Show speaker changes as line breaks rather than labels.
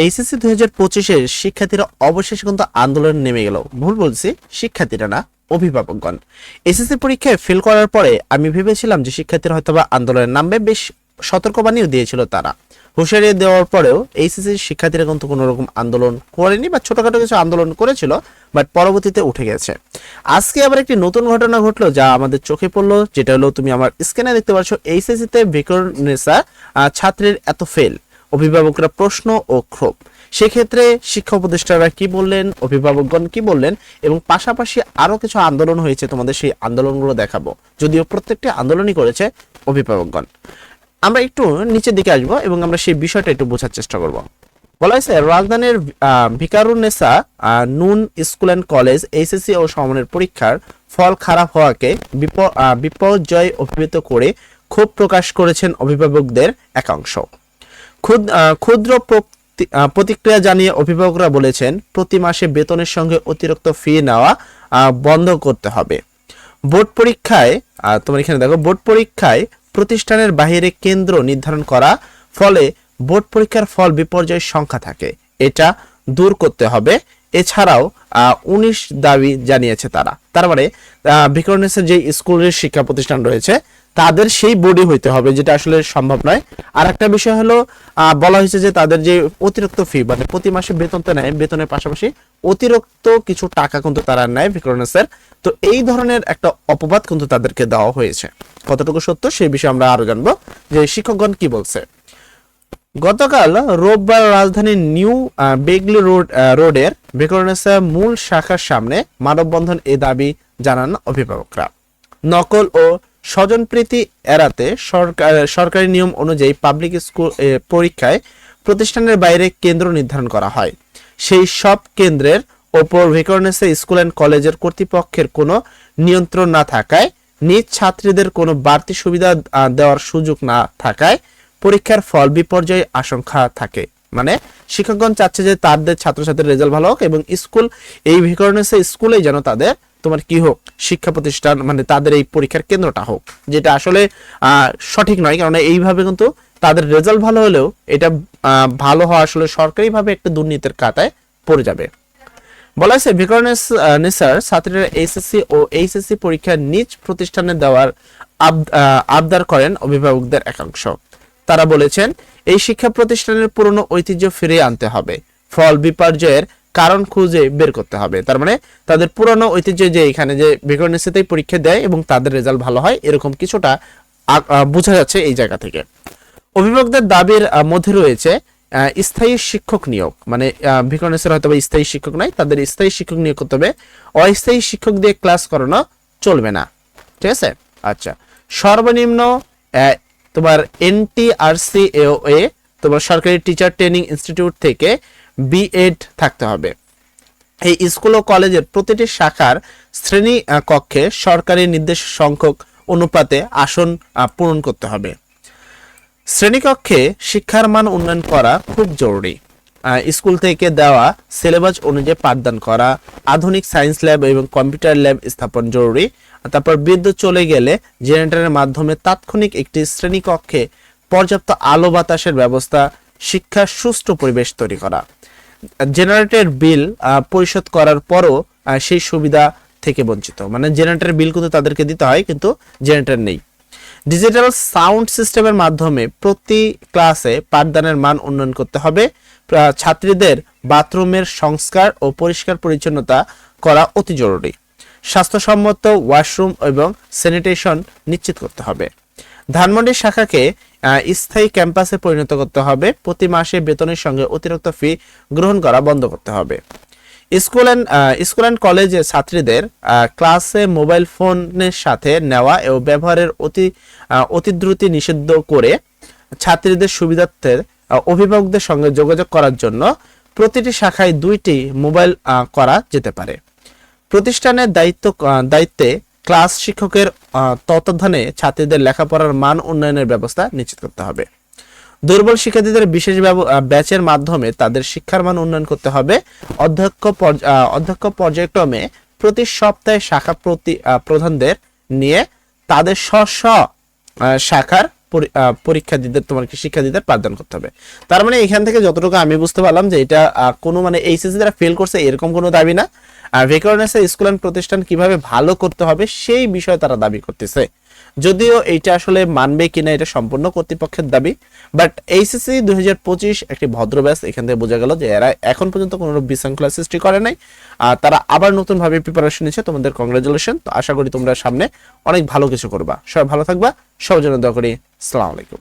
HSC দুই হাজার পঁচিশের শিক্ষার্থীরা অবশেষে কিন্তু আন্দোলন নেমে গেল। ভুল বলছি, শিক্ষার্থীরা না, অভিভাবকগণ। এসএসসি পরীক্ষায় ফেল করার পরে আমি ভেবেছিলাম যে শিক্ষার্থীরা হয়তো বা আন্দোলনে নামবে, বেশ সতর্কবাণীও দিয়েছিল তারা। হুঁশিয়ারি দেওয়ার পরেও এইচএসসি শিক্ষার্থীরা কিন্তু কোনো রকম আন্দোলন করেনি বা ছোটখাটো কিছু আন্দোলন করেছিল, বাট পরবর্তীতে উঠে গেছে। আজকে আবার একটি নতুন ঘটনা ঘটলো যা আমাদের চোখে পড়ল, যেটা হলো তুমি আমার স্ক্রিনে দেখতে পাচ্ছ এইচএসসিতে বিকরণেসা ছাত্রের এত ফেল অভিভাবকরা প্রশ্ন ও ক্ষোভ। সেক্ষেত্রে শিক্ষা উপদেষ্টারা কি বললেন, অভিভাবকগণ কি বললেন এবং পাশাপাশি আরও কিছু আন্দোলন হয়েছে, তোমাদের সেই আন্দোলনগুলো দেখাবো। যদিও প্রত্যেকটি আন্দোলনই করেছে অভিভাবকগণ। আমরা একটু নিচের দিকে আসব এবং আমরা সেই বিষয়টা একটু বোঝার চেষ্টা করব। বলা হয়েছে, রাজধানীর Viqarunnisa Noon school and college, HSC ও সমনের পরীক্ষার ফল খারাপ হওয়াকে বিপ- বিপর্যয় অভিহিত করে ক্ষোভ প্রকাশ করেছেন অভিভাবকদের একাংশ। ক্ষুদ্র প্রতিক্রিয়া জানিয়ে অভিভাবকরা বলেছেন, প্রতি মাসে বেতনের সঙ্গে অতিরিক্ত ফি নেওয়া বন্ধ করতে হবে। বোর্ড পরীক্ষায় তোমার এখানে দেখো, বোর্ড পরীক্ষায় প্রতিষ্ঠানের বাইরে কেন্দ্র নির্ধারণ করা, ফলে বোর্ড পরীক্ষার ফল বিপর্যয়ের সংখ্যা থাকে। এটা দূর করতে হবে। এছাড়াও উনিশ দাবি জানিয়েছে তারা। তার মানে বিকরণেসের যে স্কুলের শিক্ষা প্রতিষ্ঠান রয়েছে, তাদের সেই বডি হইতে হবে, যেটা আসলে সম্ভব নয়। আর একটা বিষয় হলো বলা হয়েছে যে তাদের যে অতিরিক্ত ফি মানে প্রতি মাসে বেতন তো নেয়, বেতনের পাশাপাশি অতিরিক্ত কিছু টাকা কিন্তু তারা নেয় বিকরণেসের তো এই ধরনের একটা অপবাদ কিন্তু তাদেরকে দেওয়া হয়েছে। কতটুকু সত্য, সেই বিষয়ে আমরা আরও জানব যে শিক্ষকগণ কি বলছে। গতকাল রোববার রাজধানীর নিউ বেগলি রোড রোডের বেকরনেসা মূল শাখার সামনে মানববন্ধন এ দাবি জানান অভিভাবকরা। নকল ও স্বজনপ্রীতি এড়াতে সরকার, সরকারি নিয়ম অনুযায়ী পাবলিক স্কুল পরীক্ষায় প্রতিষ্ঠানের বাইরে কেন্দ্র নির্ধারণ করা হয়। সেই সব কেন্দ্রের ওপর ভেকরনেসে স্কুল অ্যান্ড কলেজের কর্তৃপক্ষের কোনো নিয়ন্ত্রণ না থাকায় নিজ ছাত্রীদের কোনো বাড়তি সুবিধা দেওয়ার সুযোগ না থাকায় পরীক্ষার ফল বিপর্যয় আশঙ্কা থাকে। মানে শিক্ষকগণ চাচ্ছে যে তাদের ছাত্রছাত্রীর রেজাল্ট ভালো হোক এবং স্কুল এই ভিকরনেসে স্কুলেই যেন তাদের তোমার কি হোক, শিক্ষা প্রতিষ্ঠান মানে তাদের এই পরীক্ষার কেন্দ্রটা হোক। যেটা আসলে সঠিক নয়। কারণ এইভাবে কিন্তু তাদের রেজাল্ট ভালো হলেও এটা ভালো হওয়া আসলে সরকারিভাবে একটা দুর্নীতির কাতায় পড়ে যাবে। বলা হয়েছে ভিকরনেস নেসার ছাত্রীরা এইচএসসি ও এইচএসসি পরীক্ষা নিজ প্রতিষ্ঠানে দেওয়ার আবদার করেন অভিভাবকদের একাংশ। তারা বলেছেন, এই শিক্ষা প্রতিষ্ঠানের পুরনো ঐতিহ্য ফিরিয়ে আনতে হবে। ফল বিপর্যয়ের কারণ খুঁজে বের করতে হবে। তার মানে তাদের পুরনো ঐতিহ্য যে এখানে যে ভিকরনেসেতেই পরীক্ষা দেয় এবং তাদের রেজাল্ট ভালো হয়, এরকম কিছুটা বোঝা যাচ্ছে এই জায়গা থেকে। অভিভাবকদের দাবির মধ্যে রয়েছে স্থায়ী শিক্ষক নিয়োগ। মানে ভিকনেসের হয়তো স্থায়ী শিক্ষক নাই, তাদের স্থায়ী শিক্ষক নিয়োগ করতে হবে। অস্থায়ী শিক্ষক দিয়ে ক্লাস করানো চলবে না। ঠিক আছে? আচ্ছা। সর্বনিম্ন তোমার এনটিআরসি এ তোমার সরকারি টিচার ট্রেনিং ইনস্টিটিউট থেকে বিএড থাকতে হবে। এই স্কুল ও কলেজের প্রতিটি শাখার শ্রেণি কক্ষে সরকারি নির্দেশ সংখ্যক অনুপাতে আসন পূরণ করতে হবে। শ্রেণীকক্ষে শিক্ষার মান উন্নয়ন করা খুব জরুরি। স্কুল থেকে দেওয়া সিলেবাস অনুযায়ী পাঠদান করা, আধুনিক সায়েন্স ল্যাব এবং কম্পিউটার ল্যাব স্থাপন জরুরি। তারপর বিদ্যুৎ চলে গেলে জেনারেটরের মাধ্যমে তাৎক্ষণিক একটি শ্রেণীকক্ষে পর্যাপ্ত আলো বাতাসের ব্যবস্থা, শিক্ষার সুষ্ঠু পরিবেশ তৈরি করা। জেনারেটর বিল পরিশোধ করার পরও সেই সুবিধা থেকে বঞ্চিত। মানে জেনারেটর বিল কিন্তু তাদেরকে দিতে হয়, কিন্তু জেনারেটর নেই। ডিজিটাল সাউন্ড সিস্টেমের মাধ্যমে প্রতি ক্লাসে পাঠদানের মান উন্নয়ন করতে হবে। ছাত্রীদের বাথরুমের সংস্কার ও পরিষ্কার পরিচ্ছন্নতা করা অতি জরুরি। স্বাস্থ্যসম্মত ওয়াশরুম এবং স্যানিটেশন নিশ্চিত করতে হবে। ধানমন্ডি শাখাকে স্থায়ী ক্যাম্পাসে পরিণত করতে হবে। প্রতি মাসে বেতনের সঙ্গে অতিরিক্ত ফি গ্রহণ করা বন্ধ করতে হবে। স্কুল অ্যান্ড স্কুল অ্যান্ড কলেজে ছাত্রীদের ক্লাসে মোবাইল ফোনের সাথে নেওয়া ও ব্যবহারের অতি আহ, অতি দ্রুতি নিষিদ্ধ করে ছাত্রীদের সুবিধার্থে অভিভাবকদের সঙ্গে যোগাযোগ করার জন্য প্রতিটি শাখায় দুইটি মোবাইল করা যেতে পারে। প্রতিষ্ঠানের দায়িত্ব দায়িত্বে ক্লাস শিক্ষকের তত্ত্বাবধানে ছাত্রীদের লেখাপড়ার মান উন্নয়নের ব্যবস্থা নিশ্চিত করতে হবে। দুর্বল শিক্ষার্থীদের বিশেষ ব্যাচের মাধ্যমে তাদের শিক্ষার মান উন্নয়ন করতে হবে। অধ্যক্ষ অধ্যক্ষ পর্যায়ক্রমে প্রতি সপ্তাহে শাখা প্রতি প্রধানদের নিয়ে তাদের স্ব স্ব শাখার পরীক্ষার্থীদের তোমাকে শিক্ষার্থীদের পাঠদান করতে হবে। তার মানে এখান থেকে যতটুকু আমি বুঝতে পারলাম যে এটা কোনো মানে এইচএসসি যারা ফেল করছে এরকম কোনো দাবি না। আর ভেকরনেসে স্কুল প্রতিষ্ঠান কীভাবে ভালো করতে হবে সেই বিষয়ে তারা দাবি করতেছে। যদিও এইটা আসলে মানবে কিনা এটা সম্পূর্ণ কর্তৃপক্ষের দাবি বাট এইচএসসি দুই হাজার পঁচিশ একটি ভদ্র ব্যাস এখান থেকে বোঝা গেল যে এরা এখন পর্যন্ত কোনো বিশৃঙ্খলা সৃষ্টি করে নাই। আর তারা আবার নতুন ভাবে প্রিপারেশন নিচ্ছে তোমাদের কংগ্রেচুলেশন তো আশা করি তোমরা সামনে অনেক ভালো কিছু করবা। সবাই ভালো থাকবা। সবার জন্য দোয়া করি। আলাইকুম।